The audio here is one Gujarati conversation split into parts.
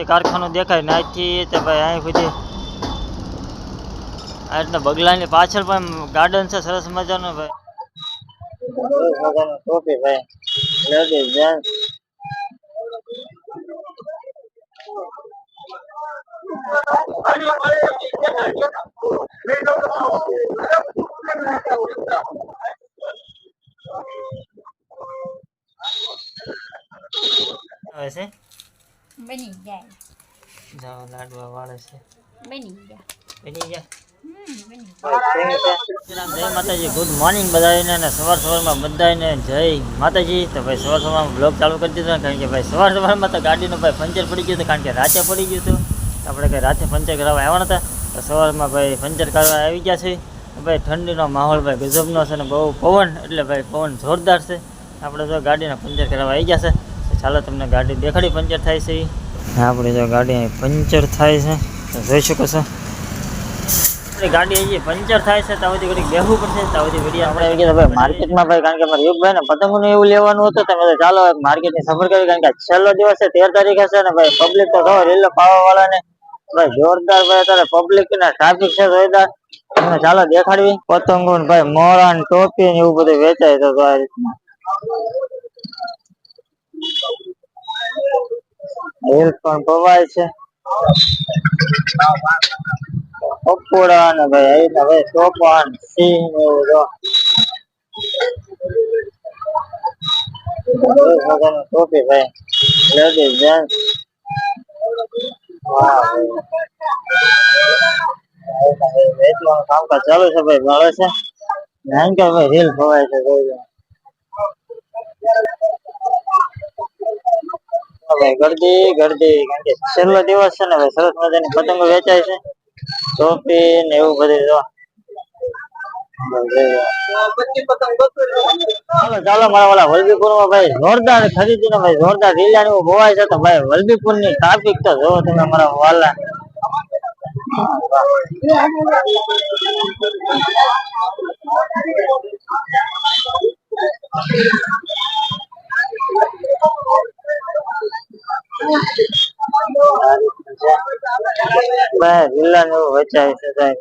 તે કારખાનું દેખાય નાથી તે ભાઈ અહીં સુધી આ રીતના બગલાની પાછળ પણ ગાર્ડન છે, સરસ મજાનું ભાઈ. સરસ મજાનું ટોપી ભાઈ લેડીઝ જેન્ટ્સ આવે છે? બની જાય. જાઓ લાડવા વાળે છે. બની ગયા બની ગયા જય. માતાજી ગુડ મોર્નિંગ બધાને અને સવાર સવારમાં બધાને જય માતાજી. તો ભાઈ સવાર સવારમાં બ્લોગ ચાલુ કરી દીધો કારણ કે ભાઈ સવાર સવારમાં તો ગાડીનું ભાઈ પંચર પડી ગયું હતું કારણ કે રાતે પડી ગયું હતું. આપણે કંઈ રાતે પંચર કરાવવા આવ્યા નતા. તો સવારમાં ભાઈ પંચર કરવા આવી ગયા છે ભાઈ ઠંડીનો માહોલ ભાઈ ગજબનો છે ને બહુ પવન એટલે ભાઈ પવન જોરદાર છે. આપણે જો ગાડીના પંચર કરાવવા આવી ગયા છે. તો ચાલો તમને ગાડી દેખાડી પંચર થાય છે. આપણે જો ગાડી અહીં પંચર થાય છે જોઈ શકો છો. ગાડી હજી પંચર થાય છે ત્યાં સુધી બેહવું પડશે ત્યાં સુધી ઘડી આપણે આવી ગયા ભાઈ માર્કેટમાં ભાઈ કારણ કે મારે યુગભાઈ ને પતંગનું એવું લેવાનું હતું તમે તો ચાલો માર્કેટની સફર કરી કારણ કે છેલ્લો દિવસ છે તેર તારીખ છે ને ભાઈ પબ્લિક તો ખબર રીલ પાવા વાળાને ભાઈ જોરદાર ભાઈ અત્યારે પબ્લિક ના ટ્રાફિક છે જોરદાર. તમને ચાલો દેખાડવી. પતંગો ભાઈ મોરા ટોપી ને એવું બધું વેચાય તો આ રીતના. રીલ પણ પવાય છે પકોડા ને ભાઈ અહીં હવે સોપાન સિંહ ને એવું જો સરસ મજાની ટોપી ભાઈ લેડીઝ જેન્ટ્સ વાહ ભાઈ અહીંના ભાઈ વેચવાનું કામકાજ ચાલુ છે ભાઈ મળે છે નામ કે ભાઈ રીલ ભવાય છે જોઈ લો હા ભાઈ ગરદી ગરદી છેલ્લો દિવસ છે ને ભાઈ સરસ મજાની પતંગો વેચાય છે. ટોપી ને એવું બધું જો. ચાલો, મારા ઓલા વલભીપુરમાં ભાઈ જોરદાર ખરીદી ભાઈ જોરદાર રીલા ને એવું છે તો ભાઈ વલભીપુરની ટ્રાફિક તો જોવો તમે મારા વાલા. ભાઈ રીલા ને એવું વેચાય છે ભાઈ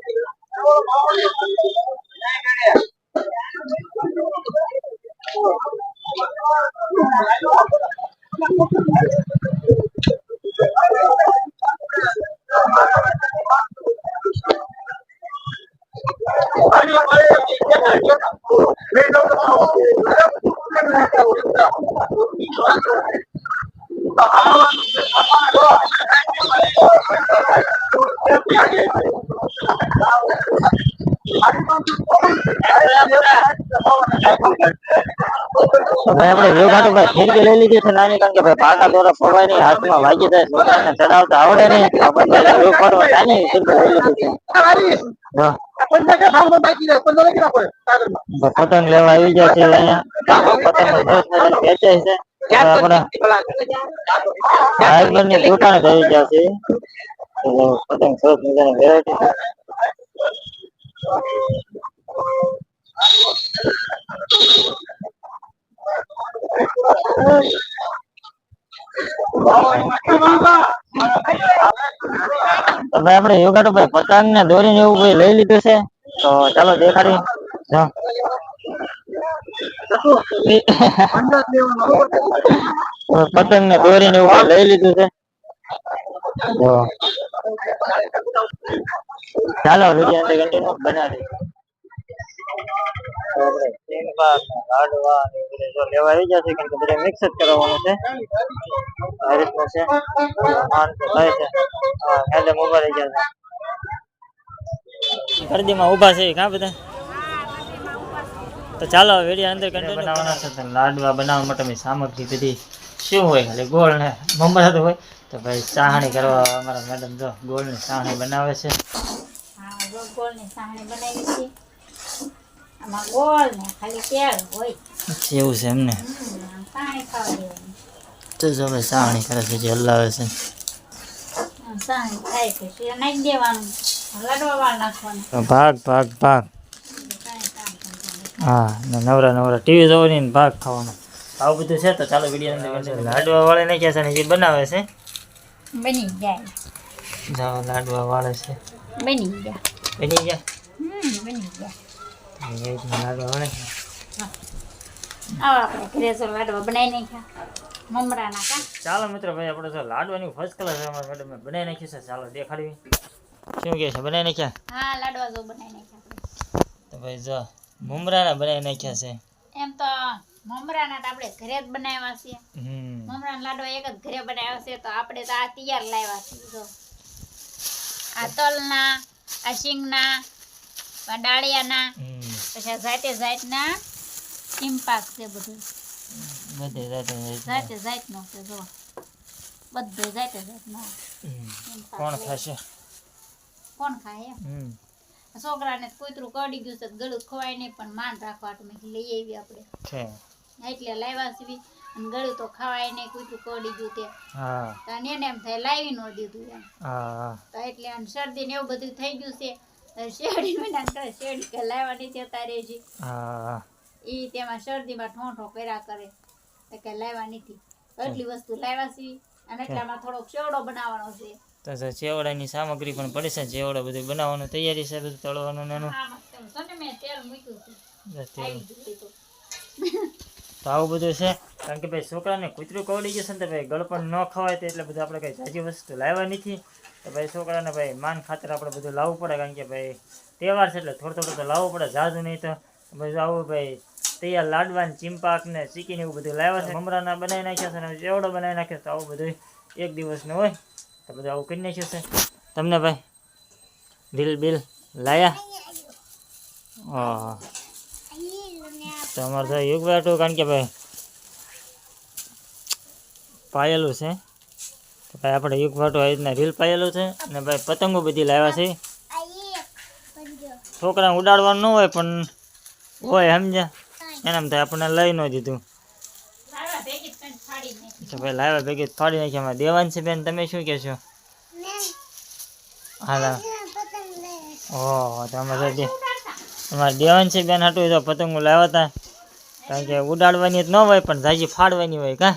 તો ભાઈ આપણે યોગાટો ભાઈ ફેરવી લઈ લીધી છે નાની કારણ કે ભાઈ પાકા દોરા પવાય નહીં હાથમાં વાગી જાય છોકરાને ચડાવતા આવડે નહીં આ બધા યોગ કરવા નાની ફેરવી લઈ લીધી છે હા. ભાઈ પતંગ લેવા આવી ગયા છે અહીંયા પતંગ સરસ મજાની વેચાય છે તો આપણા પતંગ સરસ મજાની વેરાયટી યોગા તો ભાઈ પતંગ ને દોરીને એવું ભાઈ લઈ લીધું છે? તો ચાલો દેખાડી પતંગ ને દોરી ને ઉપર લઈ લીધું છે. ચાલો વીડિયો બનાવી લેવા આવી ગયા છે કારણ કે બધું મિક્સ જ કરવાનું છે આ રીતનું છે થાય છે ઊભા રહી ગયા છે ગરદીમાં ઊભા છે કાં બધા? તો ચાલો વીડિયો અંદર કન્ટિન્યુ બનાવવાના છે તો લાડવા બનાવવા માટે મેં સામગ્રી બધી શું હોય ખાલી ગોળ ને મમરા તો હોય. તો ભાઈ ચાહણી કરવા અમારા મેડમ જો ગોળની ચાહણી બનાવે છે. ગોળ ગોળની સાંભળી બનાવી છે. આમાં ગોળ ને ખાલી તેલ હોય. એવું છે એમને. હમ ખાવા દેવાની તો જો ભાઈ ચાહણી કરે છે જે હલાવે છે. સાણી થાય છે નાખી દેવાનું. લાડવા વાળ નાખવાનું. ભાગ ભાગ ભાગ. હા ને નવરા નવરા ટીવી જોવાની ને ભાગ ખાવાનો. આવું બધું છે તો ચાલો વીડિયો લાડવા વાળી નાખ્યા છે ને એ બનાવે છે? બની જાય જાઓ લાડવા વાળે છે. બની ગયા. બની ગયા? બની ગયા. લાડવા વાળે આવો આપણે ઘરે લાડવા બનાવી નાખ્યા. મમરાના કા? ચાલો મિત્રો ભાઈ આપણે તો લાડવાની ફર્સ્ટ ક્લાસ અમારા મેડમે બનાવી નાખ્યું છે. ચાલો દેખાડવી. શું કહે છે? બનાવી નાખ્યા? હા લાડવા જો બનાવી નાખ્યા તો ભાઈ જો. મુમરાના બનાવી નાખ્યા છે. એમ તો મમરાના તો આપણે ઘરે જ બનાવ્યા છે મમરાના લાડવા એક જ ઘરે બનાવ્યા છે તો આપણે તો આ તૈયાર લાવ્યા છે જો. આ તલના આ શીંગના આ ડાળિયાના પછી જાતે જાતના ચીંપાક છે બધું. બધે જાતે જાતે જાતનો છે જો. બધું જાતે જાતનો કોણ ખાશે? કોણ ખાય હમ. છોકરાને તો કૂતરું કડી ગયું છે ગળું ખવાય નહીં પણ માન રાખવા મેં લઈ આવી આપણે. એટલે લાવ્યા સીવી અને ગળું તો ખવાય નહીં કૂતરું કડી ગયું તે. અને એને એમ થાય લાવી ન દીધું એમ. તો એટલે આમ શરદી ને એવું બધું થઈ ગયું છે. શેરડી કરે શેરડી કે લાવવા નહીં જતા રહે છે એ તેમાં શરદીમાં ઠોંઠો કર્યા કરે. તો કે લાવવા નથી. એટલી વસ્તુ લાવ્યા સીવી અને એટલામાં થોડોક શેવડો બનાવવાનો છે. તો ચેવડાની સામગ્રી પણ પડે છે જેવડા બધું બનાવવાનું તૈયારી છે બધું તળવાનું ને એનું. તો છે ને છે આવી ગયું બધું છે કારણ કે ભાઈ છોકરાને કૂતરું કવડી જશે ને તો ભાઈ ગળપણ ન ખવાય તો એટલે બધું આપણે કંઈ જાજી વસ્તુ નથી. તો ભાઈ છોકરાને ભાઈ માન ખાતર આપણે બધું લાવવું પડે કારણ કે ભાઈ તહેવાર છે એટલે થોડું થોડું તો લાવવું પડે જાજુ નહીં તો. બધું આવું ભાઈ તૈયાર લાડવાન ચીંપાક ને ચીકીને એવું બધું લાવ્યા છે. મમરાના બનાવી નાખ્યા છે ને બનાવી નાખ્યો તો આવું બધું એક દિવસનું હોય. તો બધું આવું કરી નાખ્યું છે. તમને ભાઈ બિલ બિલ લાયા? હા તો અમારે તો યુગ બેઠું કારણ કે ભાઈ, પાયેલું છે. ભાઈ આપણે યુગ ભાટું આવી રીતના રીલ પાયેલું છે અને ભાઈ પતંગો બધી લાવ્યા છે. છોકરાને ઉડાડવાનું ન હોય પણ હોય, સમજ્યા? એનામ થાય આપણને લઈ ન દીધું લાવ્યા ભેગી જ કંઈક ફાડી નાખી તો ભાઈ લાવ્યા ભેગી થોડી ફાડી નાખી અમારે દેવાંશી બેન તમે શું કહેશો? હાલા. ઓહ તો અમારે દે અમારે દેવાંશી બેન હતું તો પતંગો લાવ્યા હતા કારણ કે ઉડાડવાની જ ન હોય પણ જાજી ફાડવાની હોય કા.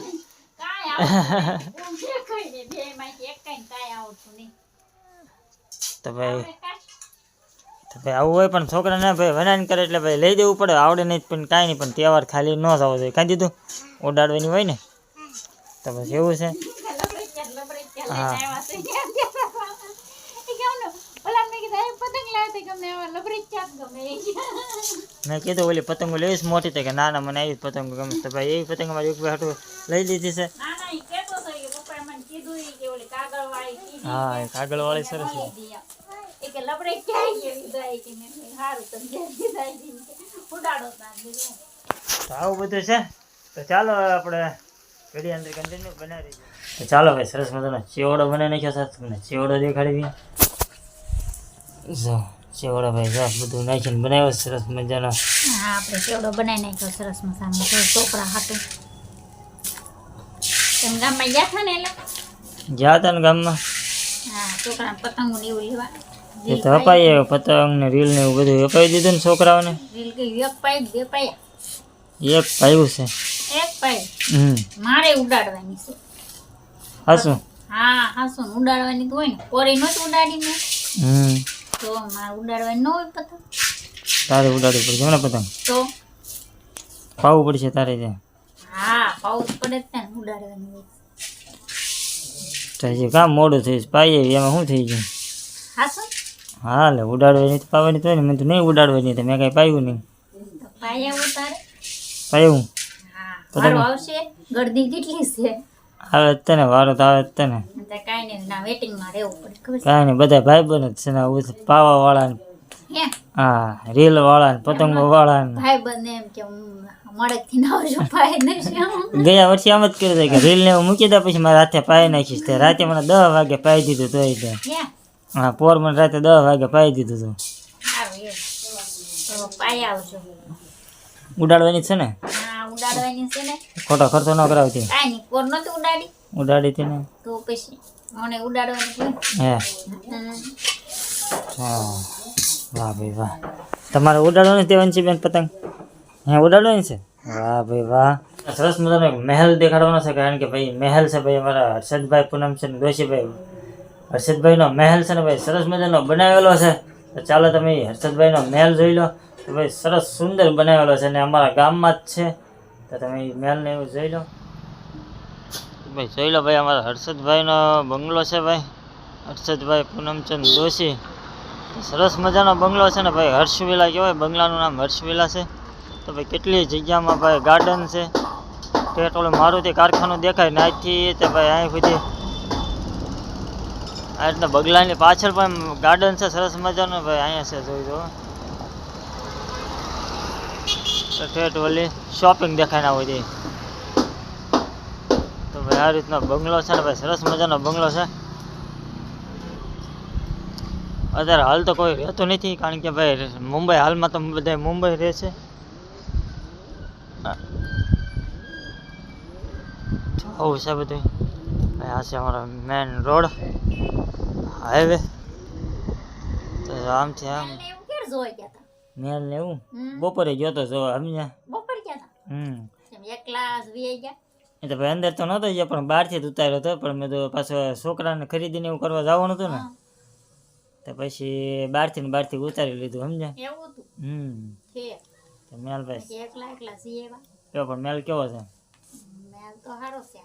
તો ભાઈ તો ભાઈ આવું હોય પણ છોકરાને ભાઈ વનાન કરે એટલે ભાઈ લઈ દેવું પડે. આવડે નહીં પણ કાંઈ નહીં પણ તહેવાર ખાલી ન થવો જોઈએ. કાંઈ દીધું? ઉડાડવાની હોય ને? તો બસ એવું છે હા. મેં કીધું, "એ પતંગ લાવ્યા તે ગમે એવા લબરેચિયા જ ગમે." મેં કીધું ઓલી પતંગો લઈશ મોટી થઈ કે ના ના મને આવી પતંગો ગમે તો ભાઈ એવી પતંગ મારી એક હાટું લઈ લીધી છે હા કાગળ કાગળવાળી સરસ. તો આવું બધું છે તો ચાલો આપણે ઘડી અંદર કન્ટિન્યુ બનાવી તો ચાલો ભાઈ સરસ મજાનો ચેવડો બનાવી નાખ્યો છે. તમને ચેવડો દેખાડી જો ચેવડો ભાઈ જો બધું નાખીને બનાવ્યો સરસ મજાનો. હા આપણે ચેવડો બનાવી નાખ્યો સરસ મજાનો. જો હાટું. એમ ગામમાં ગયા હતા ને એટલે ગયા હતા ને ગામમાં? હા છોકરા પતંગો ને એવું લેવા. એ તો અપાઈ પતંગ ને રીલ ને એવું બધું અપાઈ દીધું ને છોકરાઓને. રીલ ગઈ એક પાઈ બે પાઈ એક પાયું છે. એક પાઈ મારે ઉડાડવાની છે. હા હાસું ઉડાડવાની તો હોય ને. ઉડાડી મેં. હમ. તો મારે ઉડાડવાની ન હોય પતંગ. તારે ઉડાડવું પડશે હમણાં પતંગ? તો? પાવું પડશે તારે ત્યાં. હા પાઉસ પડે ત્યાં ઉડાડવાની હોય. તો કામ મોડું થઈશ પાઈએ એમાં શું થઈ ગયું? હાસો? હા લે ઉડાડવાની તો પાવાની તો ને મેં તો નહીં ઉડાડવાની તો મેં કાંઈ પાયું નહીં. પાયું? હા આવશે? ગરદી કેટલી છે? આવે જ તને વારો તો આવે તને. તો કાંઈ નહીં ના વેટિંગમાં રહેવું પડે ખબર નહીં બધા ભાઈ બન જ છે ને પાવા વાળા ને હા? રીલ વાળા ને પતંગો વાળા ને ભાઈ બંને એમ કે મળેકથી ના આવજો ભાઈ નહીં ગયા વર્ષે આમ જ કર્યું કે રીલ ને મૂકી દે પછી મારા હાથે પાઈ નાખીશ તે. રાતે મને દસ વાગે પાઈ દીધું તોય તે. હા? પોર મને રાતે દસ વાગે પાઈ દીધું તો. ઉડાડવાની છે ને? ઉડાડવાની છે ને? ખોટો ખર્ચો ન કરાવતી કાઈ નહીં કોર નહોતી ઉડાડી? ઉડાડી તી ને? તો પછી મને ઉડાડવાની છે હે? હા. વાહ ભાઈ વાહ. તમારે ઉડાડવાની તે વંશીબેન પતંગ? હે ઉડાડવાની છે? વાહ ભાઈ વાહ. સરસ મજાનો એક મહેલ દેખાડવાનો છે કારણ કે ભાઈ મહેલ છે ભાઈ અમારા હર્ષદભાઈ પૂનમ છે દોશીભાઈ હર્ષદભાઈનો મહેલ છે ને ભાઈ સરસ મજાનો બનાવેલો છે. તો ચાલો તમે હર્ષદભાઈનો મહેલ જોઈ લો. તો ભાઈ સરસ સુંદર બનાવેલો છે ને અમારા ગામમાં જ છે. તો તમે મેલ મહેલને એવું જોઈ લો. ભાઈ, જોઈ લો ભાઈ, અમારા હર્ષદભાઈનો બંગલો છે ભાઈ. હર્ષદભાઈ પૂનમચંદ દોશી. સરસ મજાનો બંગલો છે ને ભાઈ, હર્ષવિલા કહેવાય, બંગલાનું નામ હર્ષવિલા છે. તો ભાઈ, કેટલી જગ્યામાં ભાઈ ગાર્ડન છે. ટેટ ઓલું મારુતિ કારખાનું દેખાય નાથી તે ભાઈ અહીં સુધી. આ રીતના બગલાની પાછળ પણ ગાર્ડન છે, સરસ મજાનું ભાઈ, અહીંયા છે, જોઈ તો ઠેઠ ઓલી શોપિંગ દેખાય ના બધી તો. ભાઈ આ રીતનો બંગલો છે ને ભાઈ, સરસ મજાનો બંગલો છે. અત્યારે હાલ તો કોઈ રહેતું નથી, કારણ કે ભાઈ મુંબઈ હાલમાં તો બધા મુંબઈ રહે છે. આવું છે બધું ભાઈ આ છે અમારો મેન રોડ હાઈવે તો આમથી આમ. એટલે એવું ક્યારે જોઈ ગયા તા? મેલ ને એવું? બપોરે ગયો તો સમજ્યા? બપોર ગયા હમ. વી ગયા? એ તો ભાઈ અંદર તો નહોતો ગયો પણ બહારથી જ ઉતાર્યો હતો પણ મેં તો પાછો છોકરાને ખરીદીને એવું કરવા જવાનું હતું ને. તો પછી બહારથી ને બહારથી ઉતારી લીધું સમજ્યા? એવું હતું? હમ. તો મેલ ભાઈ. એકલા કેવો પણ મેલ કેવો છે? મેલ તો સારો છે.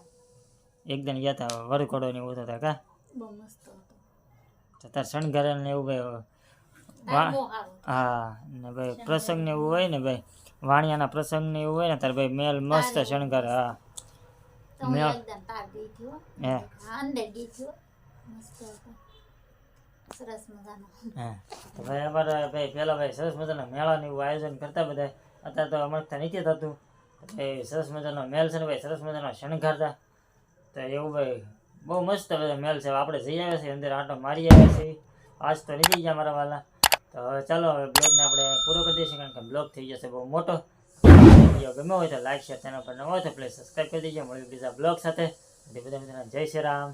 એકદમ ગયા હતા વરઘોડો ને એવું હતા કા? બહુ મસ્ત હતો. તો તાર શણગારા ને એવું ભાઈ હા ને ભાઈ પ્રસંગ ને એવું હોય ને ભાઈ વાણિયાના પ્રસંગ ને એવું હોય ને તારે ભાઈ મેલ મસ્ત શણગાર હા. હતી હો. સરસ મજાનો. હા. ભાઈ અમારે ભાઈ પહેલા ભાઈ સરસ મજાના મેળાનું એવું આયોજન કરતા બધા અત્યારે તો અમારથી નથી થતું ભાઈ સરસ મજાનો મેલ છે ને ભાઈ સરસ મજાનો શણગારતા તો એવું ભાઈ બહુ મસ્ત બધા મેલ છે. આપણે જઈ આવ્યા છીએ અંદર આટો મારી આવ્યા છીએ. આજ તો નીકળી ગયા મારા વાલા. તો હવે ચાલો, હવે બ્લોગને આપણે પૂરો કરી દઈશું, કારણ કે બ્લોગ થઈ જશે બહુ મોટો. વીડિયો ગમ્યો હોય તો લાઈક શેર ચેનલ પર ન હોય તો પ્લીઝ સબસ્ક્રાઈબ કરી દેજો. મળ્યું બીજા બ્લોગ સાથે. બધા મિત્રોને જય શ્રી રામ.